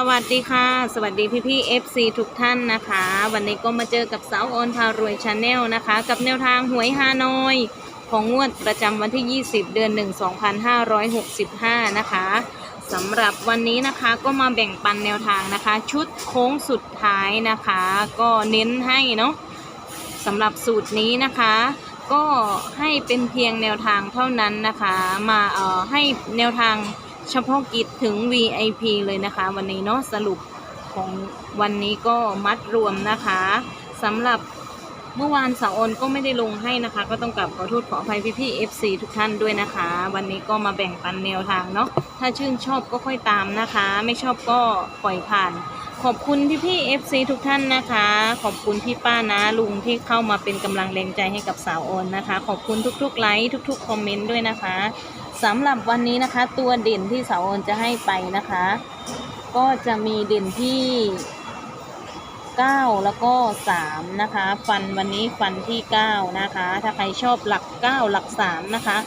สวัสดีค่ะ สวัสดีพี่พี่ FC ทุกท่านนะคะ วันนี้ก็มาเจอกับสาวออนพารวยชาแนลนะคะ กับแนวทางหวยฮานอย ของงวดประจำวันที่ 20 เดือน 1 2565 นะคะสำหรับวันนี้นะคะก็มาแบ่งปันแนวทางนะคะ ชุดโค้งสุดท้ายนะคะ ก็เน้นให้เนาะสำหรับสูตรนี้นะคะ ก็ให้เป็นเพียงแนวทางเท่านั้นนะคะ มาเอ่อให้แนวทาง เฉพาะกิจถึง VIP เลยนะคะ วันนี้เนาะสรุปของวันนี้ก็มัดรวมนะคะสำหรับเมื่อวานสาวออนก็ไม่ได้ลงให้นะคะ ก็ต้องกลับขอโทษขออภัยพี่ๆ FC ทุกท่านด้วยนะคะ วันนี้ก็มาแบ่งปันแนวทางเนาะถ้าชื่นชอบก็ค่อยตามนะคะ ไม่ชอบก็ปล่อยผ่าน ขอบคุณพี่พี่ FC ทุกท่านนะคะ ขอบคุณพี่ป้านะลุงที่เข้ามาเป็นกำลังแรงใจให้กับสาวโอนนะคะ ขอบคุณทุกๆไลค์ทุก ๆ คอมเมนต์ด้วยนะคะ สำหรับวันนี้นะคะ ตัวเด่นที่สาวโอนจะให้ไปนะคะ ก็จะมีเด่นที่9แล้วก็3นะคะ ฟันวันนี้ฟันที่9นะคะ ถ้าใครชอบหลัก9หลัก3นะคะ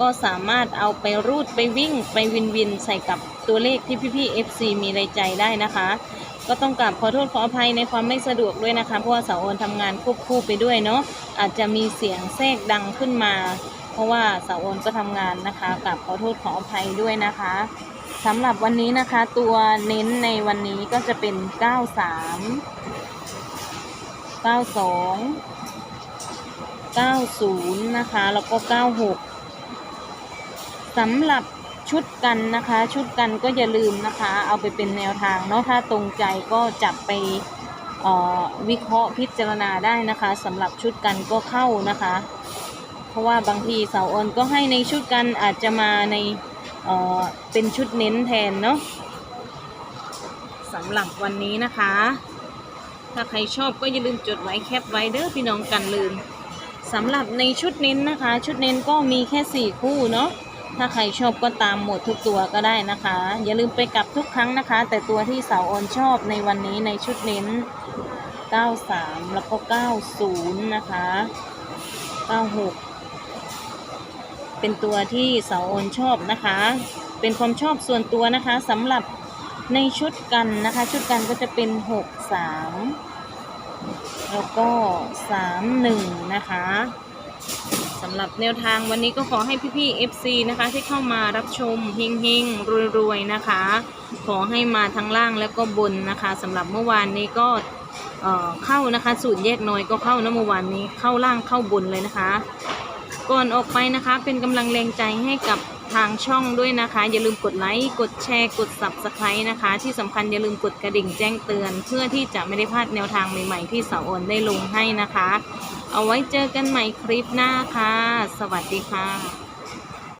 ก็สามารถเอาไปรูดไปวิ่งไปวินวินใส่กับตัวเลขที่พี่ๆ FC มีในใจได้นะคะ ก็ต้องกราบขอโทษขออภัยในความไม่สะดวกด้วยนะคะ เพราะว่าเสาโอนทำงานควบคู่ไปด้วยเนาะอาจจะมีเสียงแทรกดังขึ้นมา เพราะว่าเสาโอนก็ทำงานนะคะกราบขอโทษขออภัยด้วยนะคะสำหรับวันนี้นะคะ ตัวเน้นในวันนี้ก็จะเป็น 93 92 90 นะคะ แล้วก็ 96สำหรับ ชุดกันนะคะ ชุดกันก็อย่าลืมนะคะ เอาไปเป็นแนวทางเนาะถ้าตรงใจก็จับไปวิเคราะห์พิจารณาได้นะคะสำหรับชุดกันก็เข้านะคะ เพราะว่าบางทีเสาออนก็ให้ในชุดกันอาจจะมาในเเป็นชุดเน้นแทนเนาะสำหรับวันนี้นะคะ ถ้าใครชอบก็อย่าลืมจดไว้แคปไว้เด้อพี่น้องกันลืมสำหรับในชุดเน้นนะคะ ชุดเน้นก็มีแค่ 4 คู่เนาะ ถ้าใครชอบก็ตามหมดทุกตัวก็ได้นะคะ อย่าลืมไปกลับทุกครั้งนะคะ แต่ตัวที่สาวออนชอบในวันนี้ในชุดเน้น 93 แล้วก็ 90 นะคะ 96 เป็นตัวที่สาวออนชอบนะคะ เป็นความชอบส่วนตัวนะคะสำหรับในชุดกันนะคะ ชุดกันก็จะเป็น 6 3 แล้วก็ 3 1 นะคะ สำหรับแนวทางวันนี้ก็ขอให้พี่ๆ FC นะคะ ที่เข้ามารับชมเฮงๆรวยๆนะคะ ขอให้มาทั้งล่างแล้วก็บนนะคะสำหรับเมื่อวานนี้ก็เเข้านะคะ สูตรแยกน้อยก็เข้านะเมื่อวานนี้เข้าล่างเข้าบนเลยนะคะ ก่อนออกไปนะคะ เป็นกำลังแรงใจให้กับทางช่องด้วยนะคะ อย่าลืมกดไลค์กดแชร์กด subscribe นะคะ ที่สำคัญอย่าลืมกดกระดิ่งแจ้งเตือน เพื่อที่จะไม่ได้พลาดแนวทางใหม่ๆ ที่เสาวอนได้ลงให้นะคะ เอาไว้เจอกันใหม่คลิปหน้าค่ะ สวัสดีค่ะ